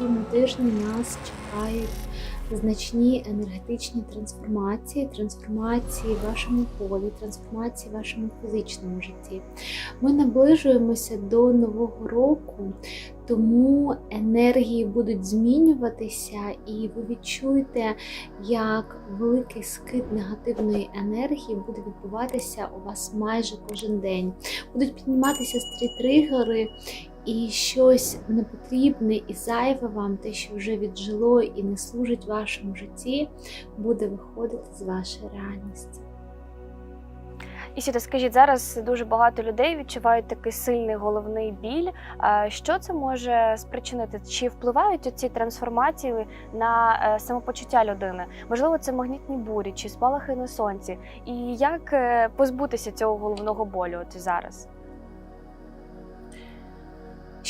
цьому тижні нас чекають значні енергетичні трансформації, трансформації в вашому полі, трансформації в вашому фізичному житті. Ми наближуємося до нового року, тому енергії будуть змінюватися, і ви відчуєте, як великий скид негативної енергії буде відбуватися у вас майже кожен день. Будуть підніматися старі тригери, і щось непотрібне і зайве вам, те, що вже віджило і не служить вашому житті, буде виходити з вашої реальності. І сюди скажіть, зараз дуже багато людей відчувають такий сильний головний біль. Що це може спричинити? Чи впливають ці трансформації на е, самопочуття людини? Можливо, це магнітні бурі чи спалахи на сонці? І як е, позбутися цього головного болю от зараз?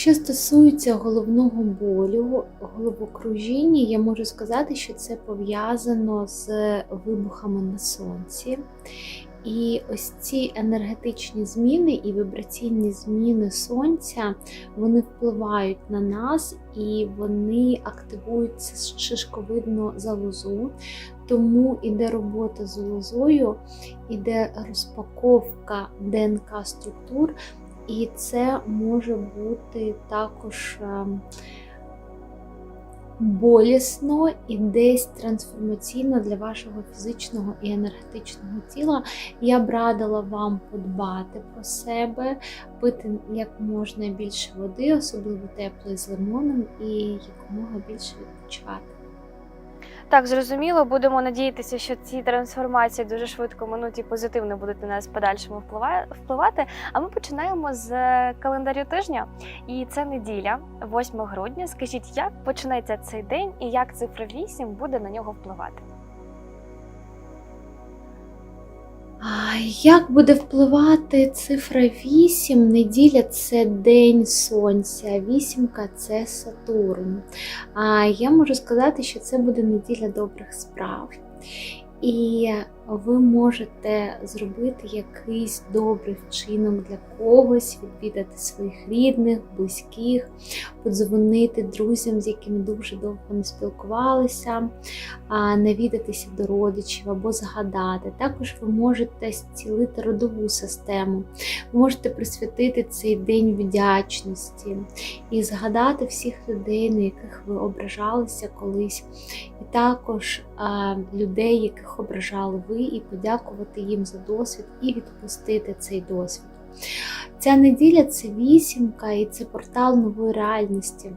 Що стосується головного болю, головокружіння, я можу сказати, що це пов'язано з вибухами на сонці. І ось ці енергетичні зміни і вібраційні зміни сонця вони впливають на нас і вони активують шишковидну залозу. Тому іде робота з лозою, іде розпаковка ДНК структур, і це може бути також ем, болісно і десь трансформаційно для вашого фізичного і енергетичного тіла. Я б радила вам подбати про себе, пити як можна більше води, особливо теплої з лимоном, і якомога більше відпочивати. Так, зрозуміло, будемо надіятися, що ці трансформації дуже швидко минуть і позитивно будуть на нас подальшому вплива- впливати. А ми починаємо з календарю тижня, і це неділя, 8 грудня. Скажіть, як почнеться цей день і як цифра 8 буде на нього впливати? Як буде впливати цифра 8? Неділя це день сонця, вісімка це Сатурн. А я можу сказати, що це буде неділя добрих справ. І ви можете зробити якийсь добрий вчинок для когось, відвідати своїх рідних, близьких, подзвонити друзям, з якими дуже довго не спілкувалися, навідатися до родичів або згадати. Також ви можете зцілити родову систему, ви можете присвятити цей день вдячності і згадати всіх людей, на яких ви ображалися колись, і також людей, яких ображали ви, і подякувати їм за досвід і відпустити цей досвід. Ця неділя це вісімка і це портал нової реальності.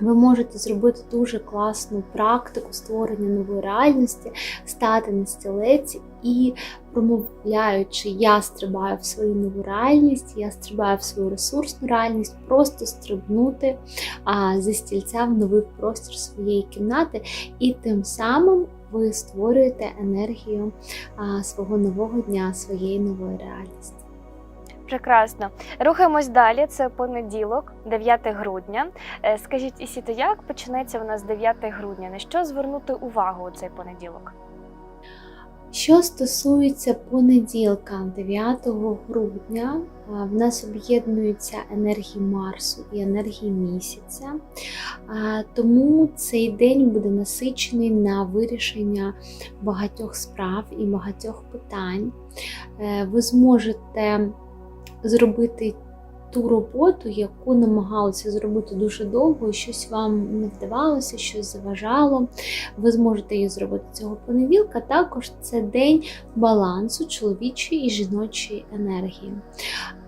Ви можете зробити дуже класну практику створення нової реальності, стати на стілець і, промовляючи, я стрибаю в свою нову реальність, я стрибаю в свою ресурсну реальність, просто стрибнути а, зі стільця в новий простір своєї кімнати, і тим самим ви створюєте енергію а, свого нового дня, своєї нової реальності. Прекрасно. Рухаємось далі. Це понеділок, 9 грудня. Е, Скажіть, Ісіто, як почнеться у нас 9 грудня? На що звернути увагу у цей понеділок? Що стосується понеділка, 9 грудня, в нас об'єднуються енергії Марсу і енергії місяця, тому цей день буде насичений на вирішення багатьох справ і багатьох питань. Е, Ви зможете зробити ту роботу, яку намагалися зробити дуже довго, і щось вам не вдавалося, щось заважало. Ви зможете її зробити цього понеділка. Також це день балансу чоловічої і жіночої енергії.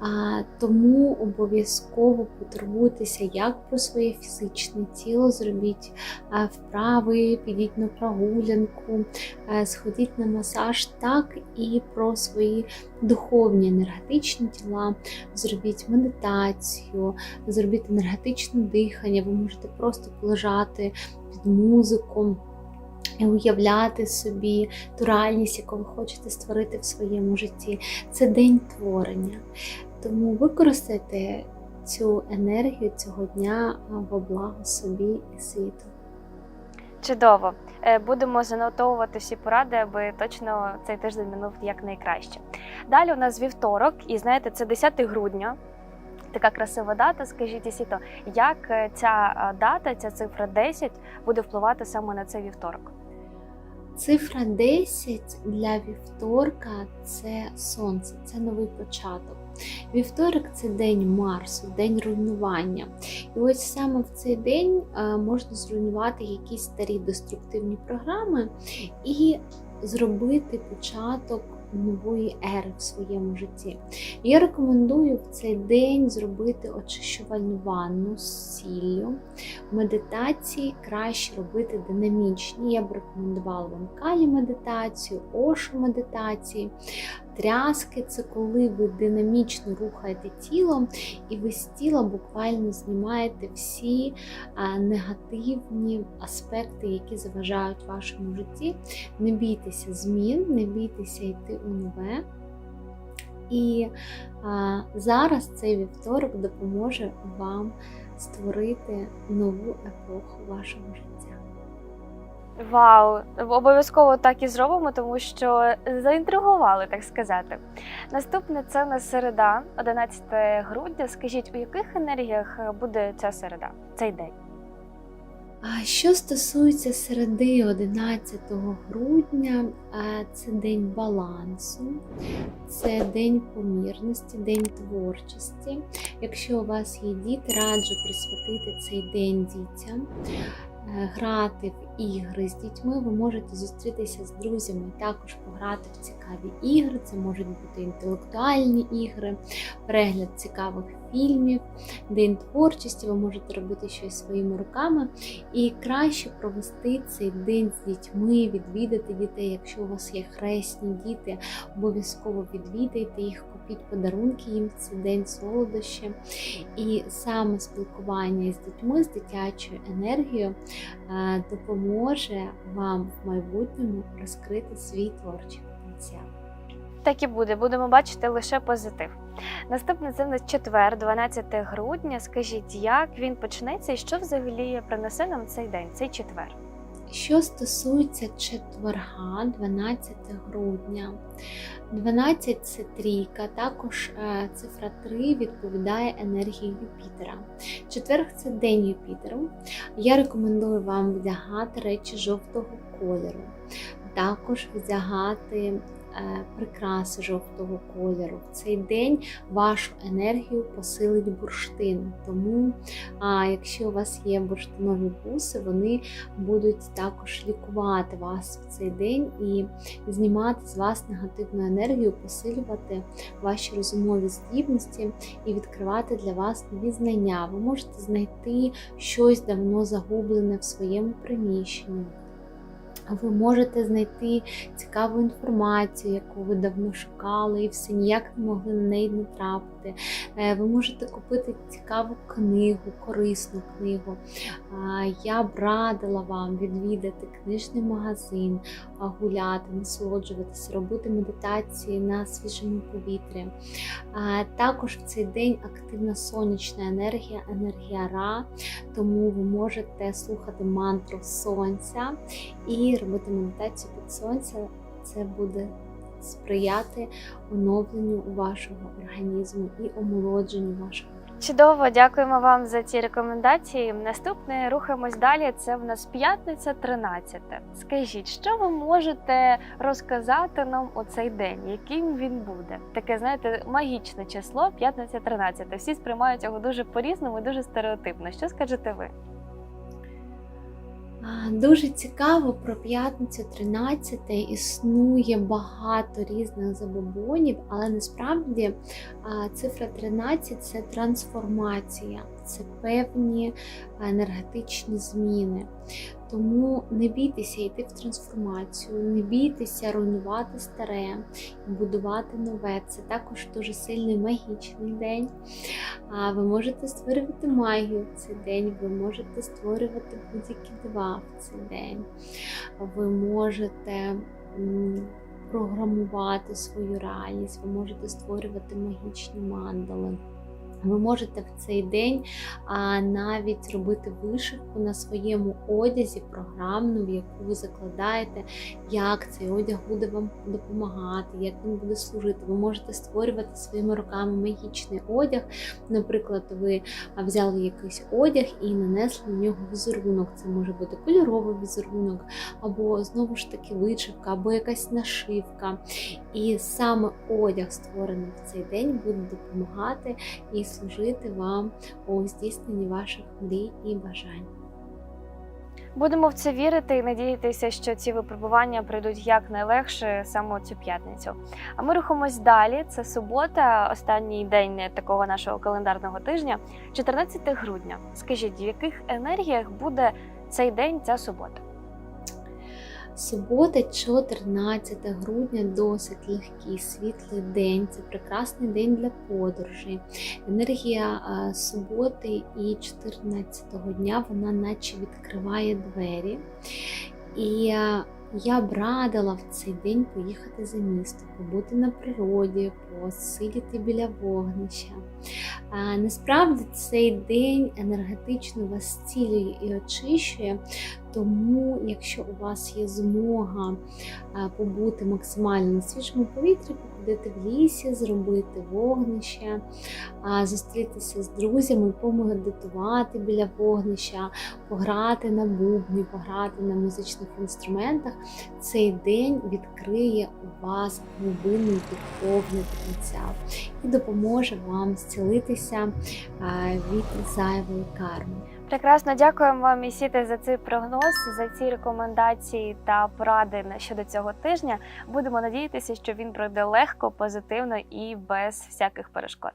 А, Тому обов'язково потурбуйтеся як про своє фізичне тіло, зробіть вправи, підіть на прогулянку, сходіть на масаж, так і про свої духовні енергетичні тіла, зробіть медитацію, зробіть енергетичне дихання, ви можете просто полежати під музику. І уявляти собі ту реальність, яку ви хочете створити в своєму житті. Це день творення. Тому використайте цю енергію цього дня во благо собі і світу. Чудово. Е, Будемо занотовувати всі поради, аби точно цей тиждень минув якнайкраще. Далі у нас вівторок, і знаєте, це 10 грудня. Така красива дата, скажіть Ісіто, як е, ця е, дата, ця цифра 10 буде впливати саме на цей вівторок? Цифра 10 для вівторка це сонце, це новий початок. Вівторок це день Марсу, день руйнування. І ось саме в цей день е, можна зруйнувати якісь старі деструктивні програми і зробити початок нової ери в своєму житті. Я рекомендую в цей день зробити очищувальну ванну з сіллю. Медитації краще робити динамічні. Я б рекомендувала вам калі медитацію, ошу медитації. Тряски це коли ви динамічно рухаєте тілом, і ви з тіла буквально знімаєте всі негативні аспекти, які заважають вашому житті. Не бійтеся змін, не бійтеся йти у нове. І а, зараз цей вівторок допоможе вам створити нову епоху вашого життя. Вау, обов'язково так і зробимо, тому що заінтригували, так сказати. Наступне це на середа, 11 грудня. Скажіть, у яких енергіях буде ця середа, цей день? А що стосується середи 11 грудня, це день балансу, це день помірності, день творчості. Якщо у вас є діти, раджу присвятити цей день дітям. Е, Грати в ігри з дітьми, ви можете зустрітися з друзями, також пограти в цікаві ігри. Це можуть бути інтелектуальні ігри, перегляд цікавих фільмів, день творчості. Ви можете робити щось своїми руками. І краще провести цей день з дітьми, відвідати дітей. Якщо у вас є хресні діти, обов'язково відвідайте їх, купіть подарунки їм цей день солодощі. І саме спілкування з дітьми, з дитячою енергією е, допоможе вам в майбутньому розкрити свій творчий потенціал. Так і буде, будемо бачити лише позитив. Наступне це в нас четвер, 12 грудня. Скажіть, як він почнеться і що взагалі принесе нам цей день, цей четвер? Що стосується четверга, 12 грудня, 12 це трійка, також е, цифра 3 відповідає енергії Юпітера. Четверг це день Юпітеру. Я рекомендую вам вдягати речі жовтого кольору, також вдягати е, прикраси жовтого кольору. В цей день вашу енергію посилить бурштин. Тому, а, якщо у вас є бурштинові буси, вони будуть також лікувати вас в цей день і знімати з вас негативну енергію, посилювати ваші розумові здібності і відкривати для вас нові знання. Ви можете знайти щось давно загублене в своєму приміщенні. Ви можете знайти цікаву інформацію, яку ви давно шукали, і все ніяк не могли на неї натрапити. Е, Ви можете купити цікаву книгу, корисну книгу. Я б радила вам відвідати книжний магазин, гуляти, насолоджуватися, робити медитації на свіжому повітрі. Також в цей день активна сонячна енергія, енергія Ра, тому ви можете слухати мантру сонця і робити медитацію під сонця. Це буде сприяти оновленню вашого організму і омолодженню вашого. Чудово, дякуємо вам за ці рекомендації. Наступне рухаємось далі. Це в нас п'ятниця 13. Скажіть, що ви можете розказати нам у цей день, яким він буде? Таке, знаєте, магічне число, п'ятниця 13. Всі сприймають його дуже по-різному дуже стереотипно. Що скажете ви? Дуже цікаво про п'ятницю 13 існує багато різних забобонів, але насправді цифра 13 це трансформація, це певні енергетичні зміни. Тому не бійтеся йти в трансформацію, не бійтеся руйнувати старе і будувати нове. Це також дуже сильний магічний день. А ви можете створювати магію в цей день, ви можете створювати будь-які дива в цей день. Ви можете програмувати свою реальність, ви можете створювати магічні мандали. Ви можете в цей день навіть робити вишивку на своєму одязі програмну, в яку ви закладаєте, як цей одяг буде вам допомагати, як він буде служити. Ви можете створювати своїми руками магічний одяг. Наприклад, ви взяли якийсь одяг і нанесли на нього візерунок. Це може бути кольоровий візерунок, або знову ж таки вишивка, або якась нашивка. І саме одяг, створений в цей день, буде допомагати і служити вам у здійсненні ваших мрій і бажань. Будемо в це вірити і надіятися, що ці випробування прийдуть якнайлегше саме цю п'ятницю. А ми рухаємось далі. Це субота, останній день такого нашого календарного тижня, 14 грудня. Скажіть, в яких енергіях буде цей день, ця субота? Субота, 14 грудня, досить легкий, світлий день. Це прекрасний день для подорожей. Енергія суботи і 14-го дня вона наче відкриває двері. І я б радила в цей день поїхати за місто, побути на природі, посидіти біля вогнища. Е, Насправді цей день енергетично вас зцілює і очищує, тому, якщо у вас є змога е, побути максимально на свіжому повітрі, походити в лісі, зробити вогнище, зустрітися з друзями, помедитувати біля вогнища, пограти на бубні, пограти на музичних інструментах, цей день відкриє у вас глибинний духовний потенціал і допоможе вам зцілитися е, від зайвої карми. Прекрасно, дякуємо вам, Ісіте, за цей прогноз, за ці рекомендації та поради щодо цього тижня. Будемо надіятися, що він пройде легко, позитивно і без всяких перешкод.